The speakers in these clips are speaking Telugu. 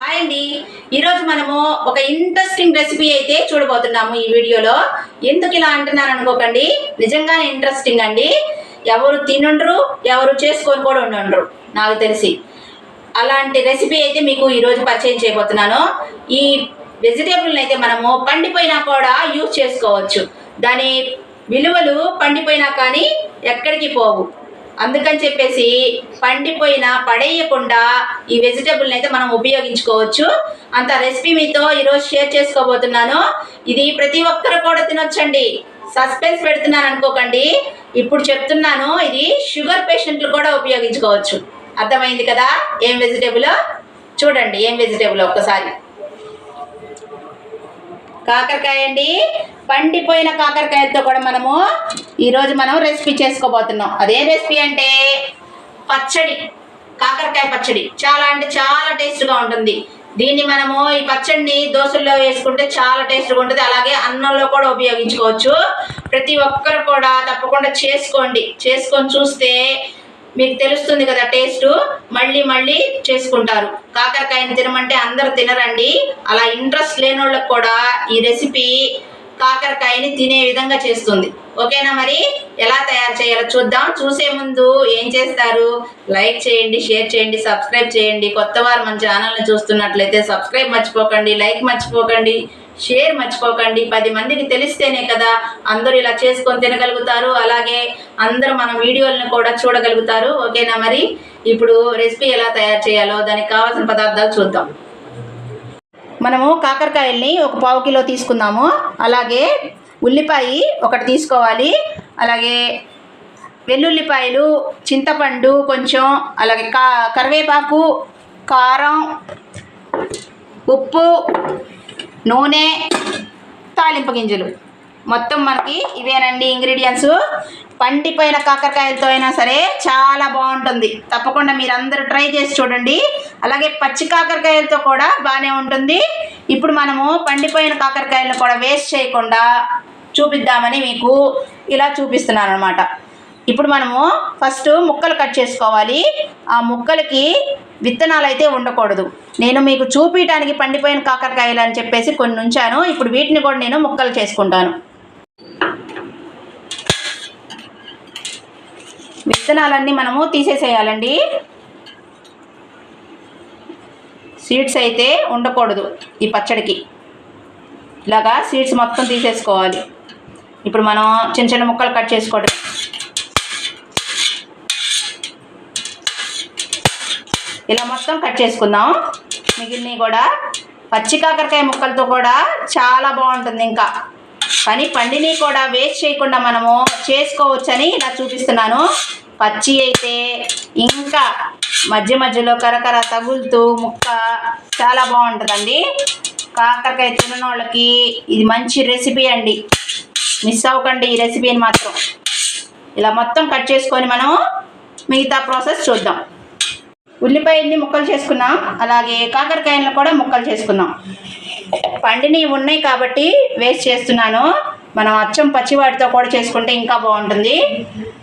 హాయ్ అండి. ఈరోజు మనము ఒక ఇంట్రెస్టింగ్ రెసిపీ అయితే చూడబోతున్నాము ఈ వీడియోలో. ఎందుకు ఇలా అంటున్నాను అనుకోకండి. నిజంగానే ఇంట్రెస్టింగ్ అండి. ఎవరు తినుండ్రు ఎవరు చేసుకొని కూడా ఉండుండ్రు. నాకు తెలిసి. అలాంటి రెసిపీ అయితే మీకు ఈరోజు పరిచయం చేయబోతున్నాను. ఈ వెజిటేబుల్ని అయితే మనము పండిపోయినా కూడా యూజ్ చేసుకోవచ్చు. దాని విలువలు పండిపోయినా కానీ ఎక్కడికి పోవు. అందుకని చెప్పేసి పండిపోయిన పడేయకుండా ఈ వెజిటేబుల్ని అయితే మనం ఉపయోగించుకోవచ్చు. అంత రెసిపీ మీతో ఈరోజు షేర్ చేసుకోబోతున్నాను. ఇది ప్రతి ఒక్కరు కూడా తినొచ్చండి. సస్పెన్స్ పెడుతున్నాను అనుకోకండి. ఇప్పుడు చెప్తున్నాను ఇది షుగర్ పేషెంట్లు కూడా ఉపయోగించుకోవచ్చు. అర్థమైంది కదా? ఏం వెజిటేబుల్ చూడండి ఏం వెజిటేబుల్ ఒక్కసారి. కాకరకాయ అండి. పండిపోయిన కాకరకాయతో కూడా మనము ఈరోజు మనం రెసిపీ చేసుకోబోతున్నాం. అదే రెసిపీ అంటే పచ్చడి కాకరకాయ పచ్చడి. చాలా అంటే చాలా టేస్ట్గా ఉంటుంది. దీన్ని మనము ఈ పచ్చడిని దోశల్లో వేసుకుంటే చాలా టేస్ట్గా ఉంటుంది. అలాగే అన్నంలో కూడా ఉపయోగించుకోవచ్చు. ప్రతి ఒక్కరు కూడా తప్పకుండా చేసుకోండి. చేసుకొని చూస్తే మీకు తెలుస్తుంది కదా టేస్ట్. మళ్ళీ మళ్ళీ చేసుకుంటారు. కాకరకాయని తినమంటే అందరూ తినరండి. అలా ఇంట్రెస్ట్ లేని వాళ్ళకి కూడా ఈ రెసిపీ కాకరకాయని తినే విధంగా చేస్తుంది. ఓకేనా మరి? ఎలా తయారు చేయాలో చూద్దాం. చూసే ముందు ఏం చేస్తారు? లైక్ చేయండి షేర్ చేయండి సబ్స్క్రైబ్ చేయండి. కొత్త వారు మన ఛానల్ని చూస్తున్నట్లయితే సబ్స్క్రైబ్ మర్చిపోకండి లైక్ మర్చిపోకండి. షేర్ మర్చిపోకండి. పది మందికి తెలిస్తేనే కదా అందరూ ఇలా చేసుకొని తినగలుగుతారు. అలాగే అందరూ మన వీడియోలను కూడా చూడగలుగుతారు. ఓకేనా మరి? ఇప్పుడు రెసిపీ ఎలా తయారు చేయాలో దానికి కావాల్సిన పదార్థాలు చూద్దాం. మనము కాకరకాయల్ని ఒక పావు కిలో తీసుకుందాము. అలాగే ఉల్లిపాయ ఒకటి తీసుకోవాలి. అలాగే వెల్లుల్లిపాయలు చింతపండు కొంచెం అలాగే కా కరివేపాకు కారం ఉప్పు నూనె తాలింపు గింజలు. మొత్తం మనకి ఇవేనండి ఇంగ్రీడియంట్స్. పండిపోయిన కాకరకాయలతో అయినా సరే చాలా బాగుంటుంది. తప్పకుండా మీరు ట్రై చేసి చూడండి. అలాగే పచ్చి కాకరకాయలతో కూడా బాగానే ఉంటుంది. ఇప్పుడు మనము పండిపోయిన కాకరకాయలను కూడా వేస్ట్ చేయకుండా చూపిద్దామని మీకు ఇలా చూపిస్తున్నాను అనమాట ఇప్పుడు మనము ఫస్ట్ ముక్కలు కట్ చేసుకోవాలి. ఆ ముక్కలకి విత్తనాలు అయితే ఉండకూడదు. నేను మీకు చూపించడానికి పండిపోయిన కాకరకాయలు అని చెప్పేసి కొన్ని ఉంచాను. ఇప్పుడు వీటిని కూడా నేను ముక్కలు చేసుకుంటాను. విత్తనాలన్నీ మనము తీసేసేయాలండి. సీడ్స్ అయితే ఉండకూడదు ఈ పచ్చడికి. ఇలాగా సీడ్స్ మొత్తం తీసేసుకోవాలి. ఇప్పుడు మనం చిన్న చిన్న ముక్కలు కట్ చేసుకోవడం ఇలా మొత్తం కట్ చేసుకుందాం. మిగిలినవి కూడా పచ్చి కాకరకాయ ముక్కలతో కూడా చాలా బాగుంటుంది ఇంకా. కానీ పండిని కూడా వేస్ట్ చేయకుండా మనము చేసుకోవచ్చని ఇలా చూపిస్తున్నాను. పచ్చి అయితే ఇంకా మధ్య మధ్యలో కరకర తగులుతూ ముక్క చాలా బాగుంటుందండి. కాకరకాయ తినని ఇది మంచి రెసిపీ అండి. మిస్ అవ్వకండి ఈ రెసిపీని మాత్రం. ఇలా మొత్తం కట్ చేసుకొని మనం మిగతా ప్రాసెస్ చూద్దాం. ఉల్లిపాయల్ని ముక్కలు చేసుకున్నాం అలాగే కాకరకాయలను కూడా ముక్కలు చేసుకున్నాం పండిని ఉన్నాయి కాబట్టి వేస్ట్ చేస్తున్నాను. మనం అచ్చం పచ్చివాటితో కూడా చేసుకుంటే ఇంకా బాగుంటుంది.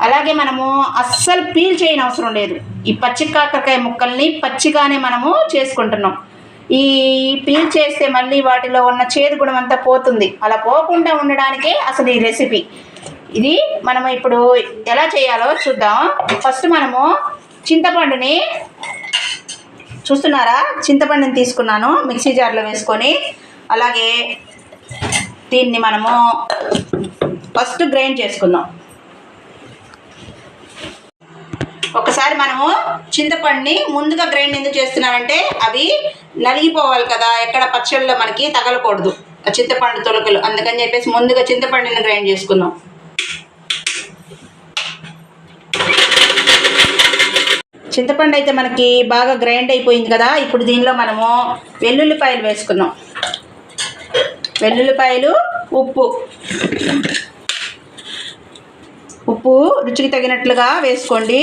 అలాగే మనము అస్సలు పీల్ చేయని అవసరం లేదు. ఈ పచ్చి కాకరకాయ ముక్కల్ని పచ్చిగానే మనము చేసుకుంటున్నాం. ఈ పీల్ చేస్తే మళ్ళీ వాటిలో ఉన్న చేదు గుణం అంతా పోతుంది. అలా పోకుండా ఉండడానికే అసలు ఈ రెసిపీ. ఇది మనము ఇప్పుడు ఎలా చేయాలో చూద్దాం. ఫస్ట్ మనము చింతపండుని చూస్తున్నారా? చింతపండుని తీసుకున్నాను మిక్సీ జార్లో వేసుకొని. అలాగే దీన్ని మనము ఫస్ట్ గ్రైండ్ చేసుకుందాం. ఒకసారి మనము చింతపండుని ముందుగా గ్రైండ్ ఎందుకు చేస్తున్నామంటే అవి నలిగిపోవాలి కదా ఎక్కడ పచ్చళ్ళలో మనకి తగలకూడదు. ఆ చింతపండు తొలకలు అందుకని చెప్పేసి ముందుగా చింతపండుని గ్రైండ్ చేసుకుందాం. చింతపండు అయితే మనకి బాగా గ్రైండ్ అయిపోయింది కదా. ఇప్పుడు దీనిలో మనము వెల్లుల్లిపాయలు వేసుకుందాం వెల్లుల్లిపాయలు ఉప్పు. ఉప్పు రుచికి తగినట్లుగా వేసుకోండి.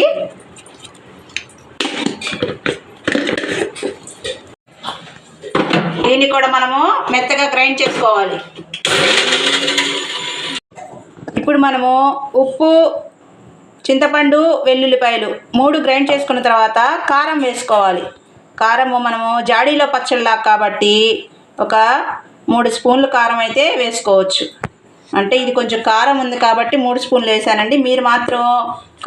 దీన్ని కూడా మనము మెత్తగా గ్రైండ్ చేసుకోవాలి. ఇప్పుడు మనము ఉప్పు చింతపండు వెల్లుల్లిపాయలు మూడు గ్రైండ్ చేసుకున్న తర్వాత కారం వేసుకోవాలి. కారము మనము జాడీలో పచ్చళ్ళ కాబట్టి ఒక మూడు స్పూన్లు కారం అయితే వేసుకోవచ్చు. అంటే ఇది కొంచెం కారం ఉంది కాబట్టి మూడు స్పూన్లు వేసానండి. మీరు మాత్రం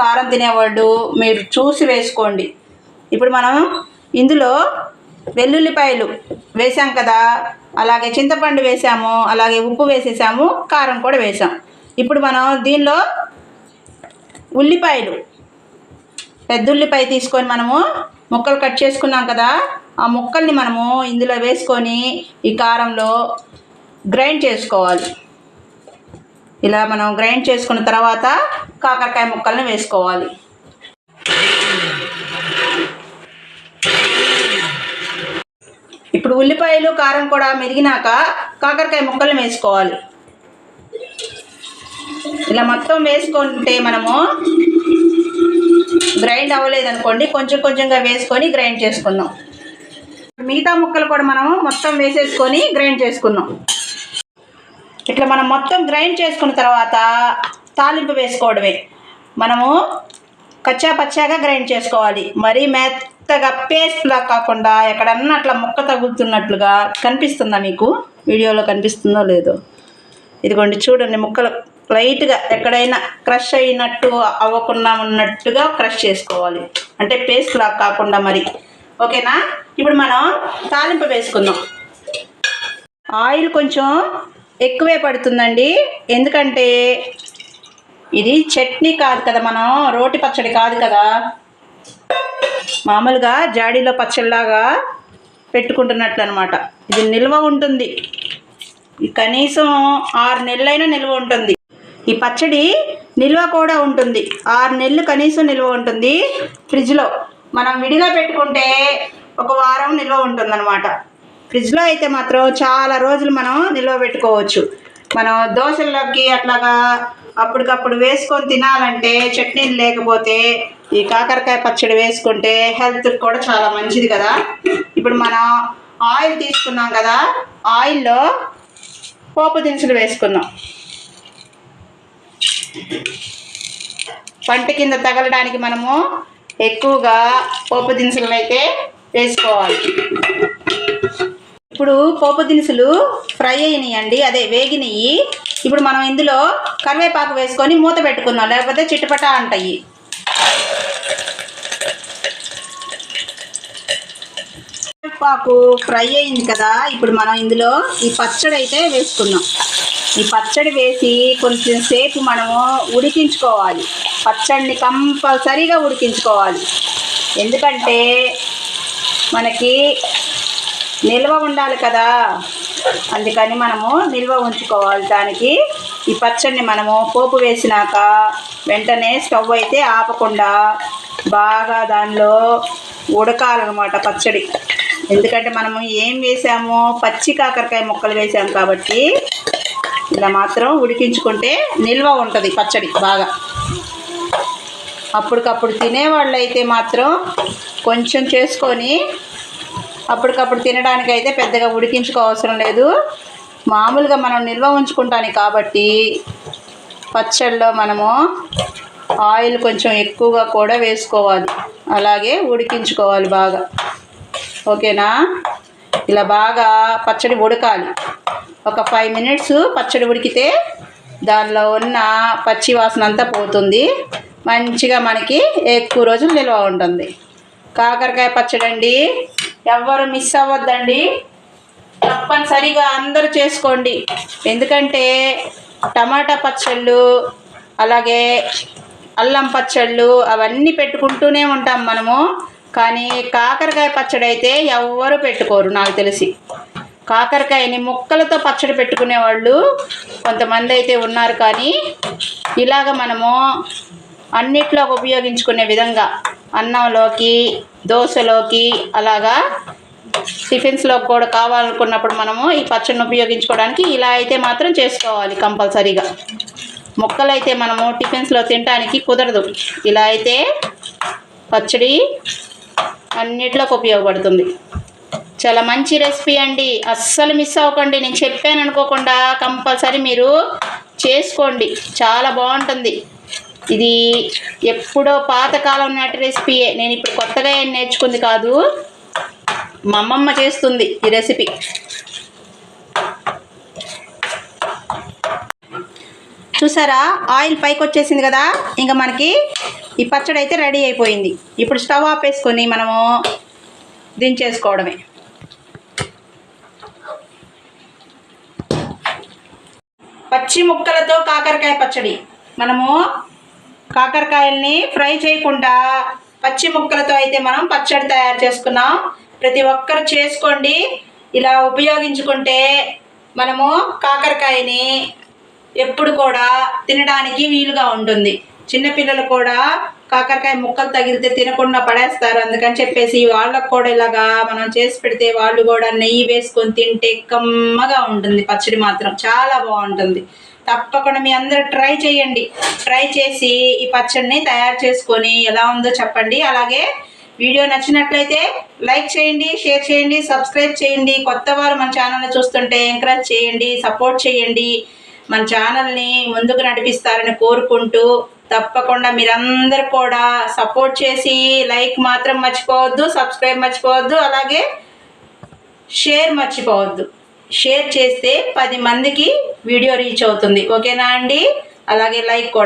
కారం తినేవాళ్ళు మీరు చూసి వేసుకోండి. ఇప్పుడు మనం ఇందులో వెల్లుల్లిపాయలు వేసాం కదా అలాగే చింతపండు వేసాము అలాగే ఉప్పు వేసేసాము కారం కూడా వేసాం. ఇప్పుడు మనం దీనిలో ఉల్లిపాయలు. పెద్ద ఉల్లిపాయ తీసుకొని మనము ముక్కలు కట్ చేసుకున్నాం కదా ఆ ముక్కల్ని మనము ఇందులో వేసుకొని ఈ కారంలో గ్రైండ్ చేసుకోవాలి. ఇలా మనం గ్రైండ్ చేసుకున్న తర్వాత కాకరకాయ ముక్కల్ని వేసుకోవాలి. ఇప్పుడు ఉల్లిపాయలు కారం కూడా మెరిగినాక కాకరకాయ ముక్కల్ని వేసుకోవాలి. ఇలా మొత్తం వేసుకుంటే మనము గ్రైండ్ అవ్వలేదు అనుకోండి కొంచెం కొంచెంగా వేసుకొని గ్రైండ్ చేసుకుందాం. మిగతా ముక్కలు కూడా మనం మొత్తం వేసేసుకొని గ్రైండ్ చేసుకుందాం. ఇట్లా మనం మొత్తం గ్రైండ్ చేసుకున్న తర్వాత తాలింపు వేసుకోవడమే. మనము కచ్చా పచ్చాగా గ్రైండ్ చేసుకోవాలి. మరీ మెత్తగా పేస్ట్లా కాకుండా ఎక్కడన్నా అట్లా ముక్క తగులుతున్నట్లుగా కనిపిస్తుందా మీకు? వీడియోలో కనిపిస్తుందో లేదో? ఇదిగోండి చూడండి ముక్కలు. లైట్గా ఎక్కడైనా క్రష్ అయినట్టు అవ్వకుండా ఉన్నట్టుగా క్రష్ చేసుకోవాలి. అంటే పేస్ట్ లాగా కాకుండా మరి. ఓకేనా? ఇప్పుడు మనం తాలింపు వేసుకుందాం. ఆయిల్ కొంచెం ఎక్కువే పడుతుందండి. ఎందుకంటే ఇది చట్నీ కాదు కదా మనం రోటి పచ్చడి కాదు కదా. మామూలుగా జాడీలో పచ్చడిలాగా పెట్టుకుంటున్నట్లు అనమాట ఇది నిల్వ ఉంటుంది. కనీసం ఆరు నెలలైనా నిల్వ ఉంటుంది. ఈ పచ్చడి నిల్వ కూడా ఉంటుంది. ఆరు నెలలు కనీసం నిల్వ ఉంటుంది. ఫ్రిడ్జ్లో మనం విడిగా పెట్టుకుంటే ఒక వారం నిల్వ ఉంటుందన్నమాట. ఫ్రిడ్జ్లో అయితే మాత్రం చాలా రోజులు మనం నిల్వ పెట్టుకోవచ్చు. మనం దోశల్లోకి అట్లాగా అప్పటికప్పుడు వేసుకొని తినాలంటే చట్నీలు లేకపోతే ఈ కాకరకాయ పచ్చడి వేసుకుంటే హెల్త్కి కూడా చాలా మంచిది కదా. ఇప్పుడు మనం ఆయిల్ తీసుకున్నాం కదా ఆయిల్లో పోపు దినుసులు వేసుకుందాం. పంట కింద తగలడానికి మనము ఎక్కువగా పోపు దినుసులను అయితే వేసుకోవాలి. ఇప్పుడు పోపు దినుసులు ఫ్రై అయినాయండి అదే వేగినాయి. ఇప్పుడు మనం ఇందులో కరివేపాకు వేసుకొని మూత పెట్టుకుందాం లేకపోతే చిట్టుపట అంటాయి. కరివేపాకు ఫ్రై అయింది కదా ఇప్పుడు మనం ఇందులో ఈ పచ్చడి అయితే వేసుకుందాం. ఈ పచ్చడి వేసి కొంచెం సేపు మనము ఉడికించుకోవాలి. పచ్చడిని కంపల్సరీగా ఉడికించుకోవాలి. ఎందుకంటే మనకి నిల్వ ఉండాలి కదా. అందుకని మనము నిల్వ ఉంచుకోవాలి. దానికి ఈ పచ్చడిని మనము పోపు వేసినాక వెంటనే స్టవ్ అయితే ఆపకుండా బాగా దానిలో ఉడకాలన్నమాట పచ్చడి. ఎందుకంటే మనము ఏం వేసామో పచ్చి కాకరకాయ ముక్కలు వేసాము కాబట్టి ఇలా మాత్రం ఉడికించుకుంటే నిల్వ ఉంటుంది పచ్చడి బాగా. అప్పటికప్పుడు తినేవాళ్ళు అయితే మాత్రం కొంచెం చేసుకొని అప్పటికప్పుడు తినడానికి అయితే పెద్దగా ఉడికించుకోవసరం లేదు. మామూలుగా మనం నిల్వ ఉంచుకుంటాను కాబట్టి పచ్చళ్ళలో మనము ఆయిల్ కొంచెం ఎక్కువగా కూడా వేసుకోవాలి. అలాగే ఉడికించుకోవాలి బాగా. ఓకేనా? ఇలా బాగా పచ్చడి ఉడకాలి. ఒక ఫైవ్ మినిట్స్ పచ్చడి ఉడికితే దానిలో ఉన్న పచ్చి వాసన అంతా పోతుంది. మంచిగా మనకి ఎక్కువ రోజులు నిల్వ ఉంటుంది. కాకరకాయ పచ్చడి అండి. ఎవ్వరు మిస్ అవ్వద్దండి. తప్పనిసరిగా అందరూ చేసుకోండి. ఎందుకంటే టమాటా పచ్చళ్ళు అలాగే అల్లం పచ్చళ్ళు అవన్నీ పెట్టుకుంటూనే ఉంటాం మనము. కానీ కాకరకాయ పచ్చడి అయితే ఎవ్వరు పెట్టుకోరు నాకు తెలిసి. కాకరకాయని ముక్కలతో పచ్చడి పెట్టుకునే వాళ్ళు కొంతమంది అయితే ఉన్నారు కానీ ఇలాగ మనము అన్నిట్లో ఉపయోగించుకునే విధంగా అన్నంలోకి దోశలోకి అలాగా టిఫిన్స్లో కూడా కావాలనుకున్నప్పుడు మనము ఈ పచ్చడిని ఉపయోగించుకోవడానికి ఇలా అయితే మాత్రం చేసుకోవాలి కంపల్సరీగా. ముక్కలు అయితే మనము టిఫిన్స్లో తినడానికి కుదరదు. ఇలా అయితే పచ్చడి అన్నిట్లోకి ఉపయోగపడుతుంది. చాలా మంచి రెసిపీ అండి. అస్సలు మిస్ అవ్వకండి. నేను చెప్పాను అనుకోకుండా కంపల్సరీ మీరు చేసుకోండి. చాలా బాగుంటుంది. ఇది ఎప్పుడో పాతకాలం నాటి రెసిపీయే నేను ఇప్పుడు కొత్తగా ఏం నేర్చుకుంది కాదు. మా అమ్మమ్మ చేస్తుంది ఈ రెసిపీ చూసారా? ఆయిల్ పైకి వచ్చేసింది కదా? ఇంకా మనకి ఈ పచ్చడి అయితే రెడీ అయిపోయింది. ఇప్పుడు స్టవ్ ఆపేసుకొని మనము దించేసుకోవడమే. పచ్చి ముక్కలతో కాకరకాయ పచ్చడి. మనము కాకరకాయల్ని ఫ్రై చేయకుండా పచ్చి ముక్కలతో అయితే మనం పచ్చడి తయారు చేసుకున్నాం. ప్రతి ఒక్కరు చేసుకోండి. ఇలా ఉపయోగించుకుంటే మనము కాకరకాయని ఎప్పుడు కూడా తినడానికి వీలుగా ఉంటుంది. చిన్నపిల్లలు కూడా కాకరకాయ ముక్కలు తగిలితే తినకుండా పడేస్తారు. అందుకని చెప్పేసి వాళ్ళకు కూడా ఇలాగా మనం చేసి పెడితే వాళ్ళు కూడా నెయ్యి వేసుకొని తింటే కమ్మగా ఉంటుంది. పచ్చడి మాత్రం చాలా బాగుంటుంది. తప్పకుండా మీ అందరూ ట్రై చేయండి. ట్రై చేసి ఈ పచ్చడిని తయారు చేసుకొని ఎలా ఉందో చెప్పండి. అలాగే వీడియో నచ్చినట్లయితే లైక్ చేయండి షేర్ చేయండి సబ్స్క్రైబ్ చేయండి. కొత్త వారు మన ఛానల్ని చూస్తుంటే ఎంకరేజ్ చేయండి సపోర్ట్ చేయండి. మన ఛానల్ని ముందుకు నడిపిస్తారని కోరుకుంటూ తప్పకుండా మీరందరు కూడా సపోర్ట్ చేసి లైక్ మాత్రం మర్చిపోవద్దు సబ్స్క్రైబ్ మర్చిపోవద్దు అలాగే షేర్ మర్చిపోవద్దు. షేర్ చేస్తే పది మందికి వీడియో రీచ్ అవుతుంది. ఓకేనా అండి? అలాగే లైక్ కూడా.